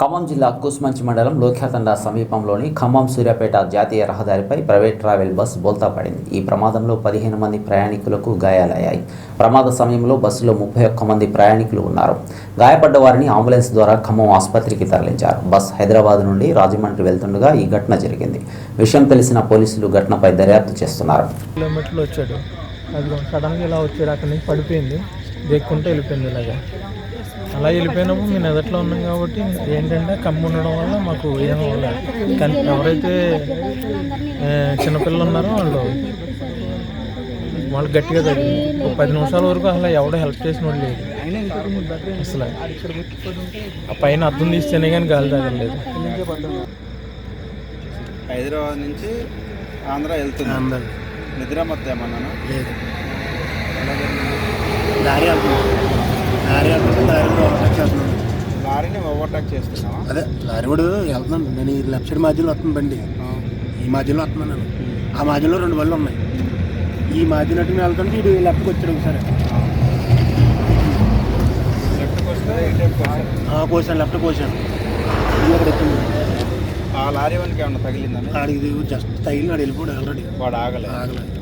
ఖమ్మం జిల్లా కూస్మంచి మండలం లోఖ్యాతండ సమీపంలోని ఖమ్మం సూర్యాపేట జాతీయ రహదారిపై ప్రైవేట్ ట్రావెల్ బస్ బోల్తా పడింది. ఈ ప్రమాదంలో పదిహేను మంది ప్రయాణికులకు గాయాలయ్యాయి. ప్రమాద సమయంలో బస్సులో ముప్పై ఒక్క మంది ప్రయాణికులు ఉన్నారు. గాయపడ్డ వారిని అంబులెన్స్ ద్వారా ఖమ్మం ఆసుపత్రికి తరలించారు. బస్ హైదరాబాద్ నుండి రాజమండ్రి వెళ్తుండగా ఈ ఘటన జరిగింది. విషయం తెలిసిన పోలీసులు ఘటనపై దర్యాప్తు చేస్తున్నారు. కిలోమీటర్లు వచ్చాడు. సడన్గా ఇలా వచ్చాడు. అక్కడి నుంచి పడిపోయింది. దేక్కుంటే వెళ్ళిపోయింది ఇలాగా. అలా వెళ్ళిపోయినప్పుడు మేము ఎదట్లో ఉన్నాం కాబట్టి ఏంటంటే కమ్ము ఉండడం వల్ల మాకు ఏం అవ్వలేదు కానీ ఎవరైతే చిన్నపిల్లలు ఉన్నారో వాళ్ళు వాళ్ళు గట్టిగా తగ్గింది ఒక పది నిమిషాల వరకు అసలు ఎవడో హెల్ప్ చేసిన వాళ్ళు లేదు. అసలు ఆ పైన అద్దం తీస్తేనే కానీ గాలి తగలేదు. హైదరాబాద్ నుంచి ఆంధ్ర వెళ్తుంది నిద్ర మొత్తం ఏమన్నా లేదు. లారీ వెళ్తుంది లారీ వెళ్తుంది లారీ కూడా ఓవర్టేక్ చేస్తున్నాను లారీని ఓవర్టేక్ చేస్తున్నావా? అదే లారీ కూడా వెళ్తున్నాను నేను ఈ లెఫ్ట్ సైడ్ మధ్యలో వస్తుంది బండి. ఈ మధ్యలో వస్తున్నాను నేను. ఆ మధ్యలో రెండు బళ్ళు ఉన్నాయి. ఈ మధ్యలో అటు వెళ్తుంటే ఇటు లెఫ్ట్కి వచ్చాడు ఒకసారి. కోసాను లెఫ్ట్ కోసాను ఇది అక్కడ వచ్చింది ఆ లారీ వానికి ఏమన్నా తగిలిందని ఆడికి జస్ట్ తగిలి నాడు వెళ్ళిపోయాడు ఆల్రెడీ వాడు ఆగలేదు ఆగలేదు